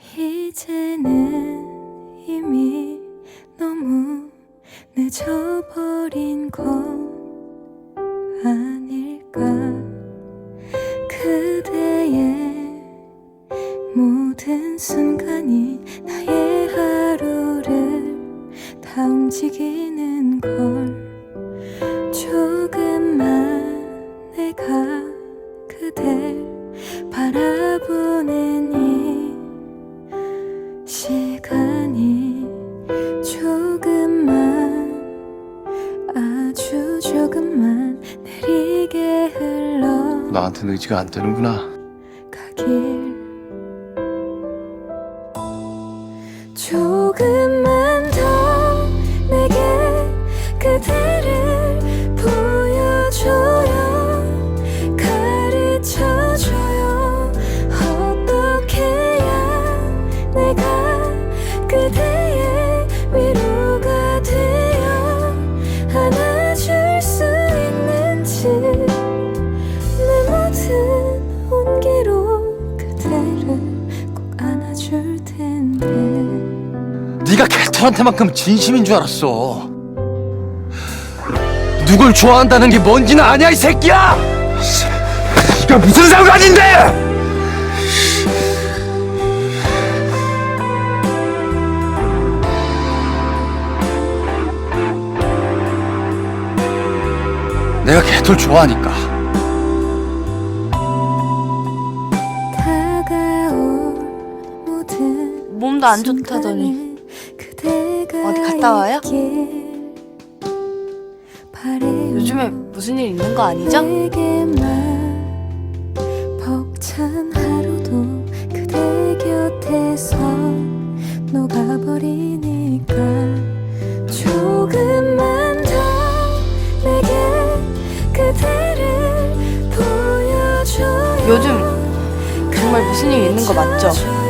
이제는 이미 너무 늦어버린 것 아닐까. 그대의 모든 순간이 나의 하루를 다 움직이는 걸 조금만 내가 그댈 시간이 조금만 아주 조금만 느리게 흘러 나한테 의지가 안 되는구나. 가길 조금 네가 개털한테만큼 진심인 줄 알았어. 누굴 좋아한다는 게 뭔지는 아냐 이 새끼야! 이게 무슨 상관인데! 내가 개털 좋아하니까. 몸도 안 좋다더니 갔다 와요? 요즘에 무슨 일 있는 거 아니죠? 요즘 정말 무슨 일 있는 거 맞죠?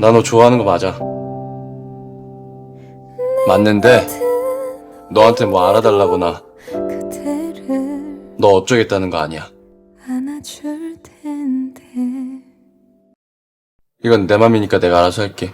나 너 좋아하는 거 맞아. 맞는데 너한테 뭐 알아달라거나 너 어쩌겠다는 거 아니야. 이건 내 맘이니까 내가 알아서 할게.